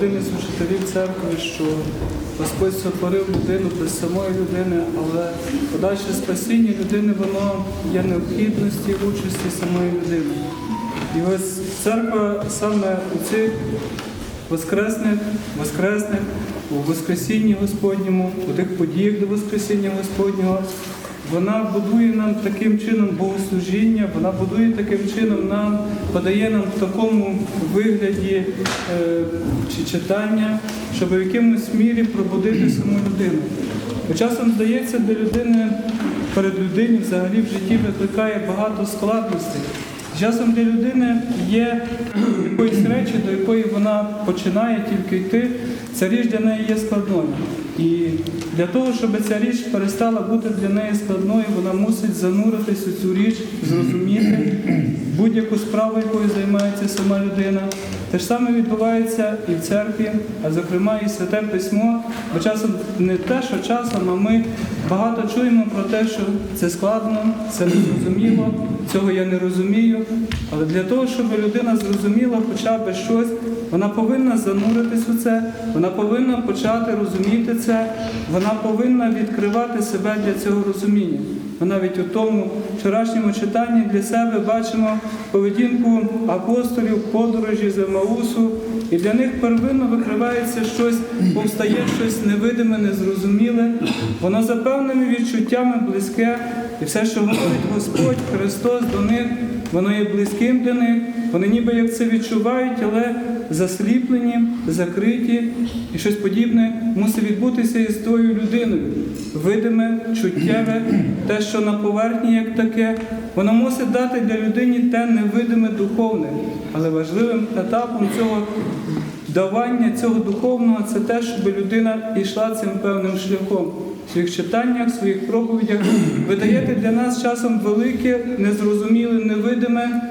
один із учителів церкви, що Господь сотворив людину без самої людини, але подальше спасіння людини воно є необхідності в участі самої людини. І ось церква саме у цих воскресних, воскресних, у Воскресінні Господньому, у тих подіях до Воскресіння Господнього, вона будує нам таким чином богослужіння, вона будує таким чином нам, подає нам в такому вигляді е, чи читання, щоб в якомусь мірі пробудити саму людину. Бо часом здається, для людини перед людині взагалі в житті викликає багато складностей. Часом для людини є якоїсь речі, до якої вона починає тільки йти, ця річ для неї є складною. І для того, щоб ця річ перестала бути для неї складною, вона мусить зануритись у цю річ, зрозуміти будь-яку справу, якою займається сама людина. Те ж саме відбувається і в церкві, а зокрема і святе письмо. Бо часом не те, що часом, а ми багато чуємо про те, що це складно, це незрозуміло, цього я не розумію. Але для того, щоб людина зрозуміла хоча б щось, вона повинна зануритись у це, вона повинна почати розуміти це, вона повинна відкривати себе для цього розуміння. Ми навіть у тому вчорашньому читанні для себе бачимо поведінку апостолів, подорожі з Емаусу, і для них первинно викривається щось, повстає щось невидиме, незрозуміле, воно за певними відчуттями близьке, і все, що говорить Господь, Христос до них, воно є близьким для них, вони ніби як це відчувають, але засліплені, закриті, і щось подібне мусить відбутися із тою людиною. Видиме, чуттєве, те, що на поверхні як таке, воно мусить дати для людини те невидиме духовне. Але важливим етапом цього давання цього духовного це те, щоб людина йшла цим певним шляхом. В своїх читаннях, в своїх проповідях ви даєте для нас часом велике, незрозуміле, невидиме,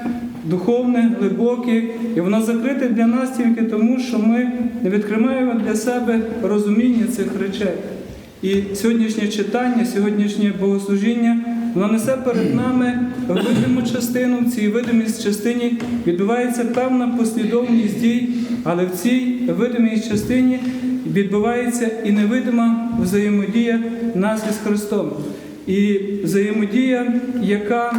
духовне, глибоке, і воно закрите для нас тільки тому, що ми не відкриваємо для себе розуміння цих речей. І сьогоднішнє читання, сьогоднішнє богослужіння, воно несе перед нами видиму частину. В цій видимій частині відбувається певна послідовність дій, але в цій видимій частині відбувається і невидима взаємодія нас із Христом. І взаємодія, яка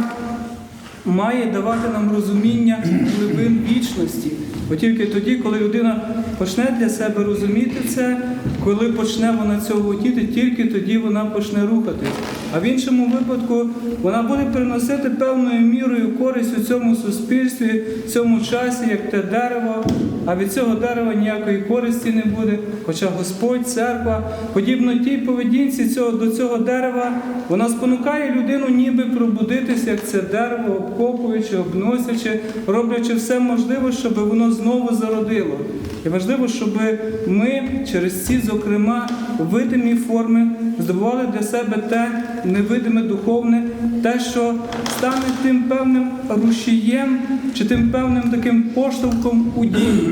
має давати нам розуміння глибин вічності. Бо тільки тоді, коли людина почне для себе розуміти це, коли почне вона цього хотіти, тільки тоді вона почне рухатись. А в іншому випадку вона буде приносити певною мірою користь у цьому суспільстві, в цьому часі, як те дерево, а від цього дерева ніякої користі не буде. Хоча Господь, церква, подібно тій поведінці цього, до цього дерева, вона спонукає людину ніби пробудитися, як це дерево, обкопуючи, обносячи, роблячи все можливе, щоб воно знову зародило. І важливо, щоб ми через ці, зокрема, видимі форми здобували для себе те невидиме духовне, те, що стане тим певним рушієм чи тим певним таким поштовхом у дії.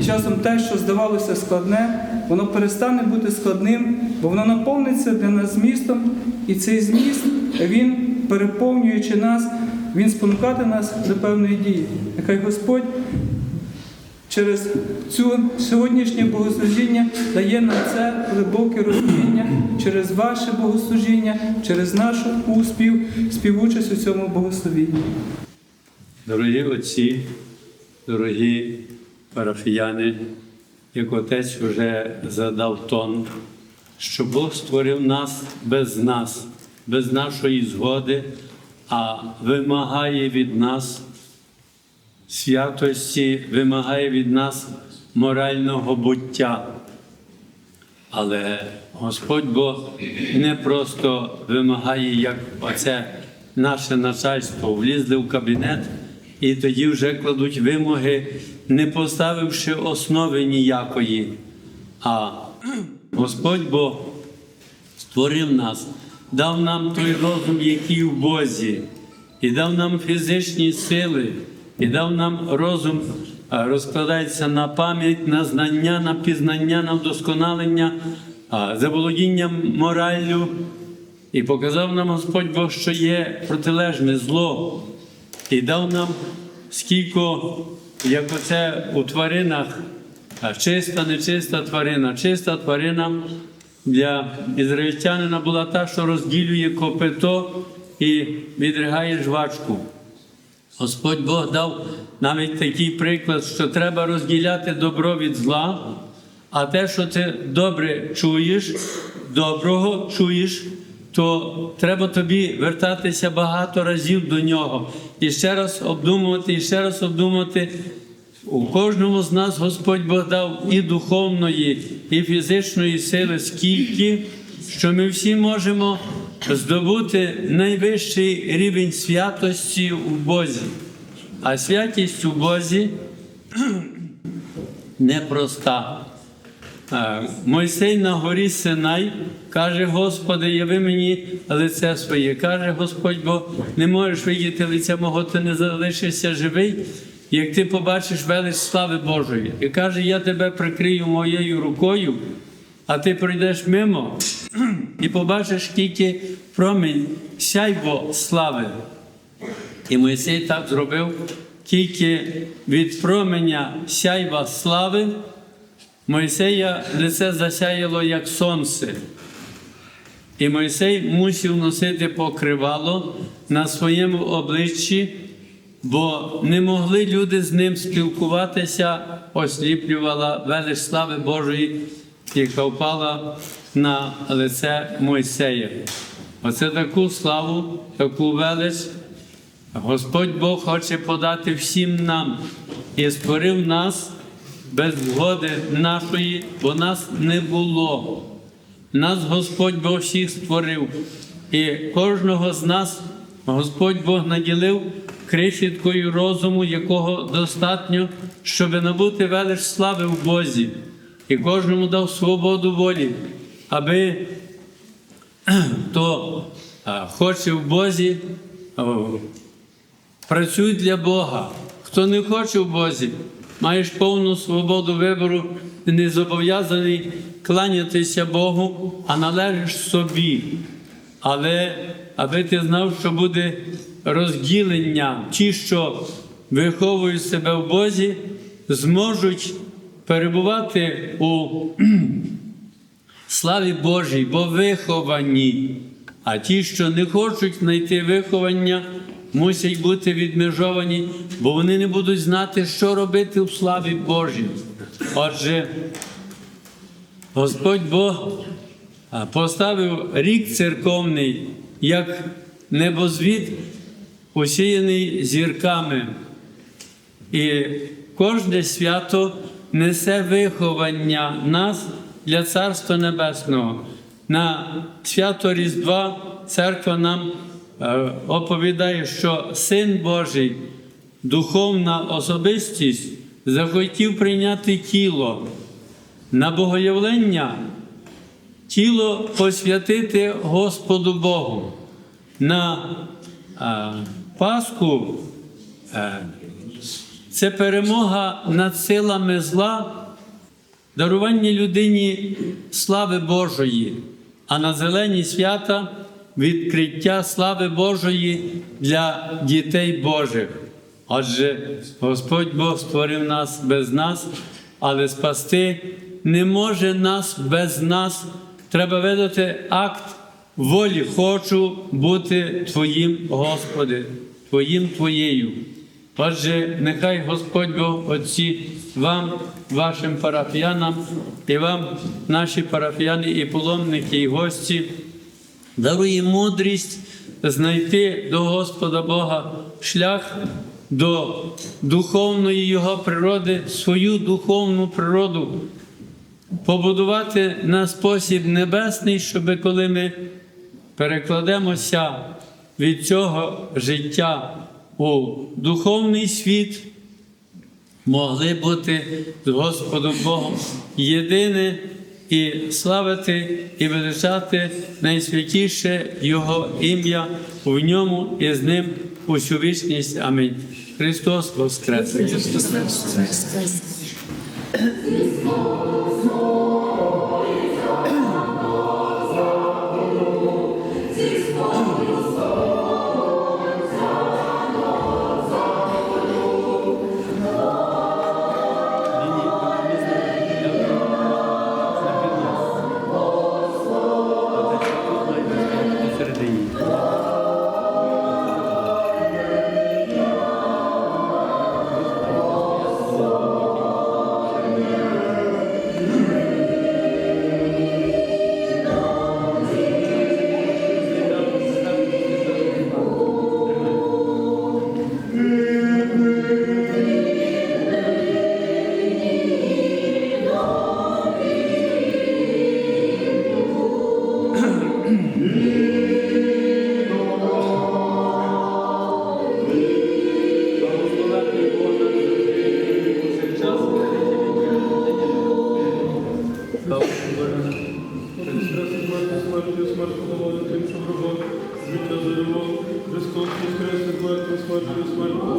І часом те, що здавалося складне, воно перестане бути складним, бо воно наповниться для нас змістом, і цей зміст він, переповнюючи нас, він спонукати нас до певної дії. Нехай Господь через цю сьогоднішнє богослужіння дає нам це глибоке розуміння через ваше богослужіння, через нашу успів, співучасть у цьому богословінні. Дорогі отці, дорогі парафіяни, як отець вже задав тон, що Бог створив нас без нас, без нашої згоди, а вимагає від нас святості, вимагає від нас морального буття. Але Господь Бог не просто вимагає, як оце наше начальство, влізли в кабінет і тоді вже кладуть вимоги, не поставивши основи ніякої. А Господь Бог створив нас, дав нам той розум, який в Бозі, і дав нам фізичні сили, і дав нам розум, розкладається на пам'ять, на знання, на пізнання, на вдосконалення, заволодіння мораллю. І показав нам Господь Бог, що є протилежне зло. і дав нам скільки, як оце у тваринах, чиста, нечиста тварина. Чиста тварина для ізраїльтянина була та, що розділює копито і відригає жвачку. Господь Бог дав навіть такий приклад, що треба розділяти добро від зла, а те, що ти добре чуєш, доброго чуєш, то треба тобі вертатися багато разів до нього. І ще раз обдумувати, і ще раз обдумувати. У кожному з нас Господь Бог дав і духовної, і фізичної сили, скільки, що ми всі можемо здобути найвищий рівень святості у Бозі. А святість у Бозі непроста. Е, Мойсей на горі Синай каже, Господи, яви мені лице своє. Каже Господь, бо не можеш видіти лиця мого, ти не залишишся живий, як ти побачиш велич слави Божої. І каже, я тебе прикрию моєю рукою, а ти пройдеш мимо і побачиш тільки промінь сяйво слави. І Мойсей так зробив, тільки від променя сяйва слави Мойсея лице засяяло, як сонце. І Мойсей мусив носити покривало на своєму обличчі, бо не могли люди з ним спілкуватися, осліплювала велич слави Божої, яка впала на лице Мойсея. Оце таку славу, таку велич Господь Бог хоче подати всім нам і створив нас без згоди нашої, бо нас не було. Нас Господь Бог всіх створив. І кожного з нас Господь Бог наділив крихіткою розуму, якого достатньо, щоб набути велич слави в Бозі. І кожному дав свободу волі, аби хто хоче в Бозі, о, працюй для Бога. Хто не хоче в Бозі, маєш повну свободу вибору, ти не зобов'язаний кланятися Богу, а належиш собі. Але аби ти знав, що буде розділення, ті, що виховують себе в Бозі, зможуть перебувати у славі Божій, бо виховані. А ті, що не хочуть знайти виховання, мусять бути відмежовані, бо вони не будуть знати, що робити в славі Божій. Отже, Господь Бог поставив рік церковний як небозвід, усіяний зірками. І кожне свято несе виховання нас для Царства Небесного. На свято Різдва церква нам е, оповідає, що Син Божий, духовна особистість, захотів прийняти тіло на богоявлення, тіло посвятити Господу Богу. На е, Пасху е, це перемога над силами зла, дарування людині слави Божої, а на зелені свята відкриття слави Божої для дітей Божих. Отже, Господь Бог створив нас без нас, але спасти не може нас без нас. Треба видати акт волі. Хочу бути Твоїм, Господи, Твоїм Твоєю. Отже, нехай Господь Бог Отці вам, вашим парафіянам і вам, наші парафіяни і паломники, і гості, дарує мудрість знайти до Господа Бога шлях до духовної Його природи, свою духовну природу, побудувати на спосіб небесний, щоб коли ми перекладемося від цього життя у духовний світ, могли бути з Господом Богом єдине і славити і величати найсвятіше Його ім'я в ньому і з ним усю вічність. Амінь. Христос Воскрес! що смертю смерть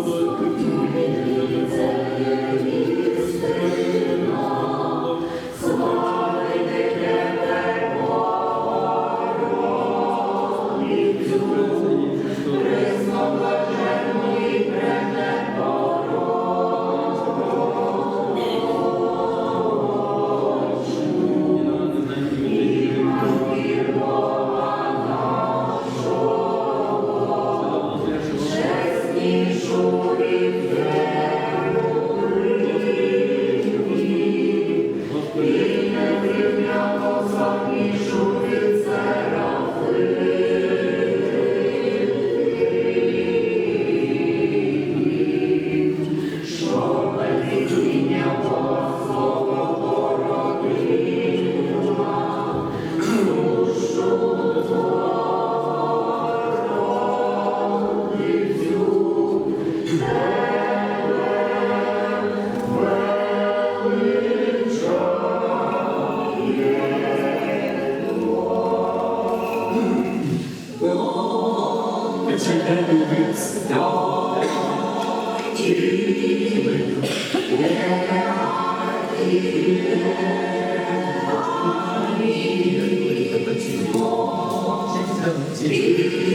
Fall,